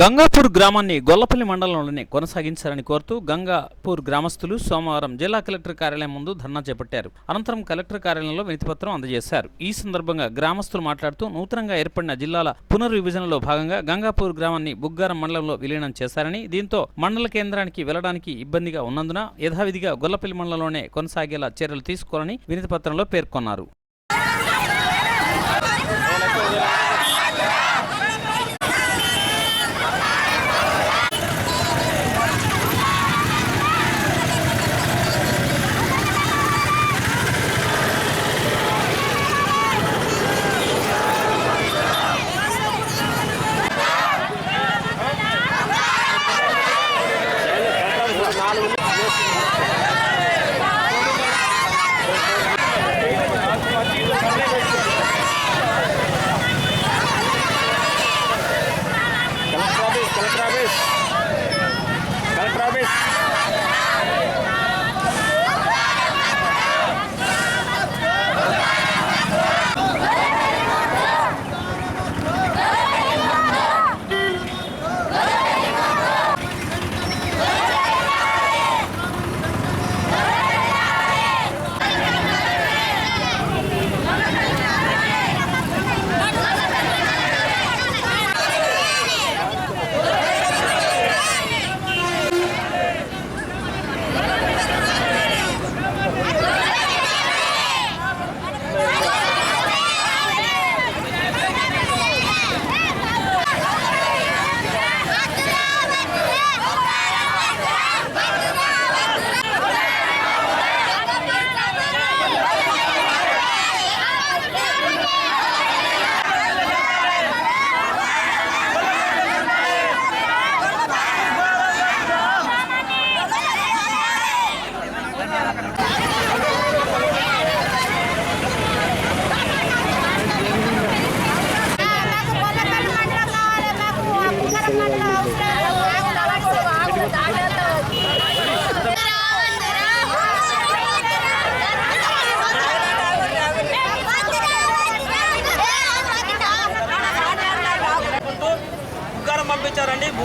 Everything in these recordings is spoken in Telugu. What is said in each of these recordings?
గంగాపూర్ గ్రామాన్ని గొల్లపల్లి మండలంలోనే కొనసాగించాలని కోరుతూ గంగాపూర్ గ్రామస్తులు సోమవారం జిల్లా కలెక్టర్ కార్యాలయం ముందు ధర్నా చేపట్టారు. అనంతరం కలెక్టర్ కార్యాలయంలో వినతిపత్రం అందజేశారు. ఈ సందర్భంగా గ్రామస్తులు మాట్లాడుతూ నూతనంగా ఏర్పడిన జిల్లాల పునర్విభజనలో భాగంగా గంగాపూర్ గ్రామాన్ని బుగ్గారం మండలంలో విలీనం చేశారని దీంతో మండల కేంద్రానికి వెళ్ళడానికి ఇబ్బందిగా ఉన్నందున యథావిధిగా గొల్లపల్లి మండలంలోనే కొనసాగేలా చర్యలు తీసుకోవాలని వినతిపత్రంలో పేర్కొన్నారు.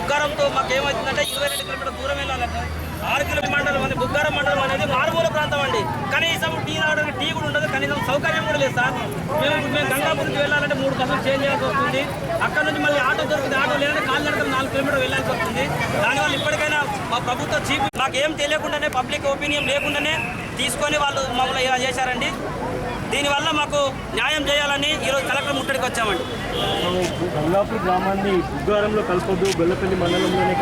బుగ్గారంతో మాకు ఏమవుతుందంటే ఇరవై రెండు కిలోమీటర్ దూరం వెళ్ళాలంటే. ఆరు కిలోమీటర్ మండలం అనేది బుగ్గారం మండలం అనేది మారుమూల ప్రాంతం అండి. కనీసం టీ రావడానికి టీ కూడా ఉండదు కనీసం సౌకర్యం కూడా లేదు సార్. మేము మేము గంగాపూర్కి వెళ్ళాలంటే మూడు బస్సులు చేంజ్ చేయాల్సి వస్తుంది. అక్కడ నుంచి మళ్ళీ ఆటో దొరుకుతుంది. ఆటో లేదంటే కాలు నడకలు నాలుగు కిలోమీటర్ వెళ్ళాల్సి వస్తుంది. దానివల్ల ఇప్పటికైనా మా ప్రభుత్వ చీఫ్ మాకు ఏం తెలియకుండానే పబ్లిక్ ఒపీనియన్ లేకుండానే తీసుకొని వాళ్ళు మమ్మల్ని ఇలా చేశారండి. దీనివల్ల మాకు న్యాయం చేయాలని ఈరోజు కలెక్టర్ ముట్టడికి వచ్చామండి. గంగాపూర్ గ్రామాన్ని బుగ్గారంలో కలపొద్దు బెల్లపల్లి మండలంలోనే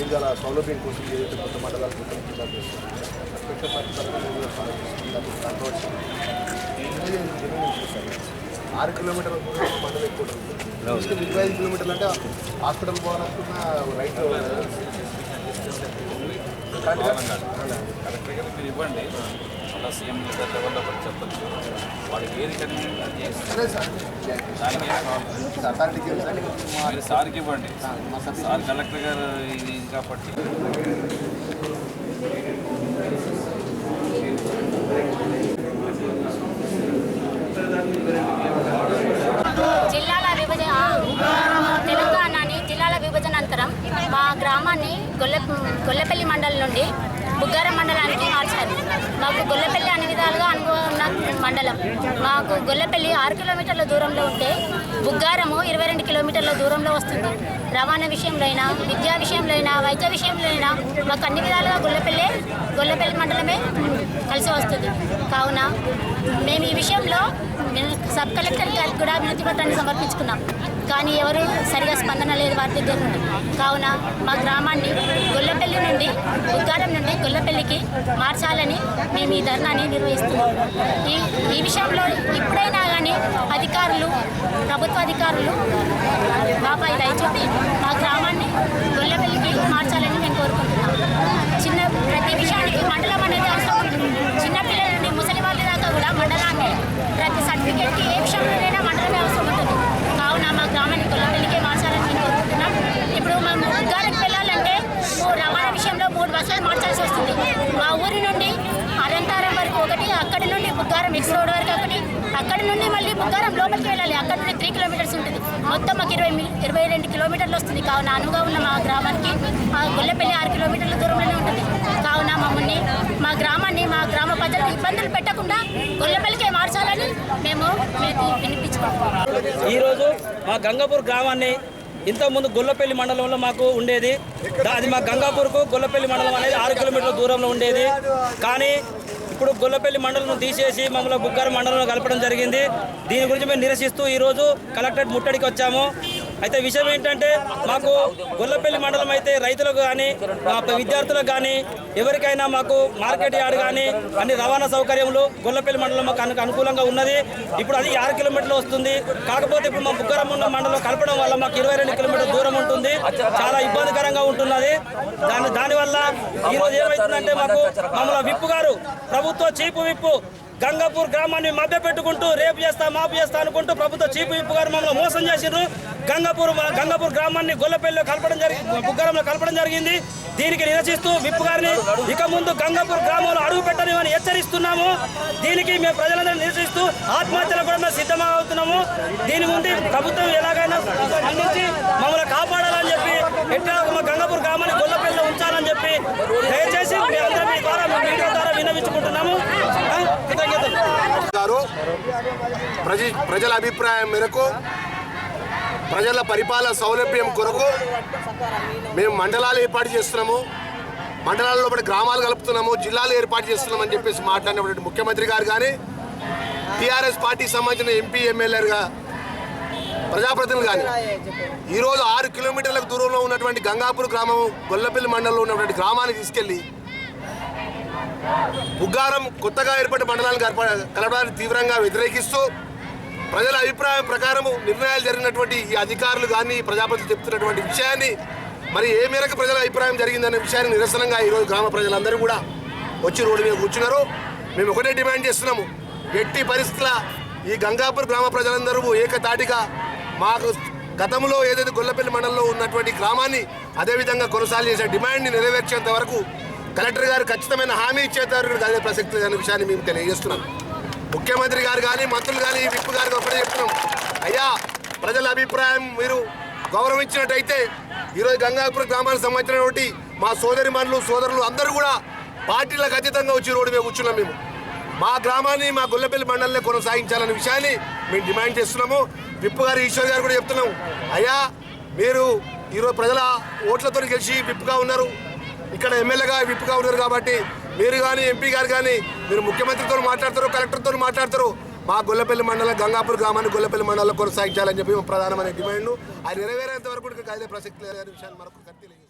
కలప సౌలభ్యం కోసం ఏదైతే కొత్త మండలాలు ఆరు కిలోమీటర్ల మండలం ఎక్కువ ఇరవై ఐదు కిలోమీటర్లు అంటే హాస్పిటల్ పోవాలనుకున్న రైట్ మీరు ఇవ్వండి. సీఎం లెవెల్ లెవెల్లో కూడా చెప్పచ్చు. వాడికి ఏది కన్వీనియంట్ అది చేస్తారు మీరు సార్కి ఇవ్వండి. సార్ కలెక్టర్ గారు ఇది కాబట్టి జిల్లాల విభజన తెలంగాణని జిల్లాల విభజన అనంతరం మా గ్రామాన్ని గొల్లె గొల్లపల్లి మండలం నుండి బుగ్గారం మండలానికి మార్చారు. మాకు గొల్లపల్లి అన్ని విధాలుగా అనుభవం ఉన్న మండలం. మాకు గొల్లపల్లి ఆరు కిలోమీటర్ల దూరంలో ఉంటే బుగ్గారము ఇరవై రెండు కిలోమీటర్ల దూరంలో వస్తుంది. రవాణా విషయంలో అయినా విద్యా విషయంలో అయినా వైద్య విషయంలో అయినా మాకు అన్ని విధాలుగా గొల్లపల్లి గొల్లపల్లి మండలమే కలిసి వస్తుంది. కావున మేము ఈ విషయంలో మేము సబ్ కలెక్టర్ గారికి కూడా అభివృద్ధి పత్రాన్ని సమర్పించుకున్నాం. కానీ ఎవరు సరిగా స్పందన లేదు వారి దగ్గర నుండి. కావున మా గ్రామాన్ని గొల్లపల్లి నుండి ఉద్గారం నుండి గొల్లపల్లికి మార్చాలని మేము ఈ ధర్నాన్ని నిర్వహిస్తున్నాం. ఈ ఈ విషయంలో ఇప్పుడైనా కానీ అధికారులు ప్రభుత్వ అధికారులు బాబాయ్ దయచూపి మా గ్రామాన్ని గొల్లపల్లికి మార్చాలని మేము కోరుకుంటున్నాం. చిన్న ప్రతి విషయం మండలం అనేది అవసరం ఉంటుంది చిన్నపిల్లల నుండి ముసలి వాళ్ళ దాకా కూడా మండలాన్ని ప్రతి సర్టిఫికేట్కి ఏ విషయంలోనైనా మండలమే అవసరం ఉంటుంది కావున మా గ్రామాన్ని గొల్లపల్లికే మార్చాలని మేము కోరుకుంటున్నాం. ఇప్పుడు మేము ఉద్గారికి వెళ్ళాలంటే రవాణా విషయంలో మూడు బస్సులు మార్చాల్సి వస్తుంది. మా ఊరి నుండి అనంతారం వరకు ఒకటి అక్కడి నుండి బుగ్గారం ఎక్స్ రోడ్ వరకు ఒకటి అక్కడి నుండి మళ్ళీ బుగ్గారం లోపలికి వెళ్ళాలి. అక్కడ నుండి త్రీ కిలోమీటర్స్ ఉంటుంది. మొత్తం మాకు ఇరవై ఇరవై రెండు కిలోమీటర్లు వస్తుంది. కావున అనుగా ఉన్న మా గ్రామానికి మా గొల్లపల్లి ఆరు కిలోమీటర్ల దూరంలోనే ఉంటుంది. కావున మమ్మల్ని మా గ్రామాన్ని మా గ్రామ ప్రజలకు ఇబ్బందులు పెట్టకుండా గొల్లపల్లికే మార్చాలని మేము మీకు వినిపించుకుంటున్నాం. ఈరోజు మా గంగాపూర్ గ్రామాన్ని ఇంతకుముందు గొల్లపల్లి మండలంలో మాకు ఉండేది. అది మా గంగాపూర్కు గొల్లపల్లి మండలం అనేది ఆరు కిలోమీటర్ల దూరంలో ఉండేది. కానీ ఇప్పుడు గొల్లపల్లి మండలం తీసేసి మమ్మల్ని బుగ్గారు మండలంలో కలపడం జరిగింది. దీని గురించి మేము నిరసిస్తూ ఈరోజు కలెక్టరేట్ ముట్టడికి వచ్చాము. అయితే విషయం ఏంటంటే మాకు గొల్లపల్లి మండలం అయితే రైతులకు కానీ మా విద్యార్థులకు కానీ ఎవరికైనా మాకు మార్కెట్ యార్డ్ కానీ అన్ని రవాణా సౌకర్యములు గొల్లపల్లి మండలం మాకు అనుకూలంగా ఉన్నది. ఇప్పుడు అది ఆరు కిలోమీటర్లు వస్తుంది. కాకపోతే ఇప్పుడు మా బుగ్గరం మండలం కలపడం వల్ల మాకు ఇరవై రెండు కిలోమీటర్ల దూరం ఉంటుంది. చాలా ఇబ్బందికరంగా ఉంటున్నది. దాని దానివల్ల ఈరోజు ఏమవుతుందంటే మాకు మమ్మల్ని విప్పు గారు ప్రభుత్వ చీపు విప్పు గంగాపూర్ గ్రామాన్ని మధ్య పెట్టుకుంటూ రేపు చేస్తా మాపు చేస్తా అనుకుంటూ ప్రభుత్వ చీపు విప్పు గారు మమ్మల్ని మోసం చేసిండ్రు. గంగాపూర్ గంగాపూర్ గ్రామాన్ని గొల్లపల్లిలో కలపడం జరిగింది బుగ్గరంలో కలపడం జరిగింది. దీనికి నిరసిస్తూ విప్పు గారిని ఇక ముందు గంగాపూర్ గ్రామంలో అడుగు పెట్టని హెచ్చరిస్తున్నాము. దీనికి మేము ప్రజలందరూ నిరసిస్తూ ఆత్మహత్యలు కూడా మేము సిద్ధమవుతున్నాము దీని ముందు ప్రభుత్వం ఎలాగైనా స్పందించి మమ్మల్ని కాపాడాలని చెప్పి ఎట్లా మా గంగాపూర్ గ్రామాన్ని గొల్లపల్లిలో ఉంచాలని చెప్పి దయచేసి మీ అందరి ద్వారా మీ మీడియా ద్వారా విన్నవించుకుంటున్నాము. ప్రజ ప్రజల అభిప్రాయం మేరకు ప్రజల పరిపాలన సౌలభ్యం కొరకు మేము మండలాలు ఏర్పాటు చేస్తున్నాము. మండలాల్లో పాటు గ్రామాలు కలుపుతున్నాము జిల్లాలు ఏర్పాటు చేస్తున్నామని చెప్పేసి మాట్లాడినటువంటి ముఖ్యమంత్రి గారు కానీ టీఆర్ఎస్ పార్టీకి సంబంధించిన ఎంపీ ఎమ్మెల్యేలుగా ప్రజాప్రతినిధులు కానీ ఈరోజు ఆరు కిలోమీటర్లకు దూరంలో ఉన్నటువంటి గంగాపూర్ గ్రామం గొల్లపల్లి మండలంలో ఉన్నటువంటి గ్రామానికి తీసుకెళ్ళి బుగ్గారం కొత్తగా ఏర్పడిన మండలాన్ని కలప- కలపడానికి తీవ్రంగా వ్యతిరేకిస్తూ ప్రజల అభిప్రాయం ప్రకారము నిర్ణయాలు జరిగినటువంటి ఈ అధికారులు కానీ ప్రజాపతి చెప్తున్నటువంటి విషయాన్ని మరి ఏ మేరకు ప్రజల అభిప్రాయం జరిగిందనే విషయాన్ని నిరసనంగా ఈరోజు గ్రామ ప్రజలందరూ కూడా వచ్చి రోడ్డు మీద కూర్చున్నారు. మేము ఒకటే డిమాండ్ చేస్తున్నాము. ఎట్టి పరిస్థితుల ఈ గంగాపూర్ గ్రామ ప్రజలందరూ ఏకతాటిగా మాకు గతంలో ఏదైతే గొల్లపల్లి మండలంలో ఉన్నటువంటి గ్రామాన్ని అదేవిధంగా కొనసాగించే డిమాండ్ని నెరవేర్చేంత వరకు కలెక్టర్ గారు ఖచ్చితమైన హామీ ఇచ్చేతారు. వరకు అదే ప్రసక్తి అనే విషయాన్ని మేము తెలియజేస్తున్నాం. ముఖ్యమంత్రి గారు కానీ మంత్రులు కానీ విప్పు గారికి ఒకటే చెప్తున్నాం. అయ్యా ప్రజల అభిప్రాయం మీరు గౌరవించినట్టయితే ఈరోజు గంగాపురం గ్రామానికి సంబంధించినటువంటి మా సోదరి మనులు సోదరులు అందరూ కూడా పార్టీలకు అతీతంగా వచ్చి రోడ్డు మీద కూర్చున్నాం మేము. మా గ్రామాన్ని మా గుల్లపల్లి మండలిలో కొనసాగించాలనే విషయాన్ని మేము డిమాండ్ చేస్తున్నాము. విప్పు గారు ఈశ్వర్ గారు కూడా చెప్తున్నాం. అయ్యా మీరు ఈరోజు ప్రజల ఓట్లతో గెలిచి విప్పుగా ఉన్నారు. ఇక్కడ ఎమ్మెల్యేగా విప్పుగా ఉన్నారు కాబట్టి మీరు కానీ ఎంపీ గారు కానీ మీరు ముఖ్యమంత్రితో మాట్లాడతారు కలెక్టర్తో మాట్లాడతారు. మా గొల్లపల్లి మండలం గంగాపూర్ గ్రామాన్ని గొల్లపల్లి మండలంలో కొనసాగించాలని చెప్పి మా ప్రధానమైన డిమాండ్ అది నెరవేరేంత వరకు కూడా ప్రసక్తి లేదనే విషయాన్ని మరొక తెలియజేస్తాను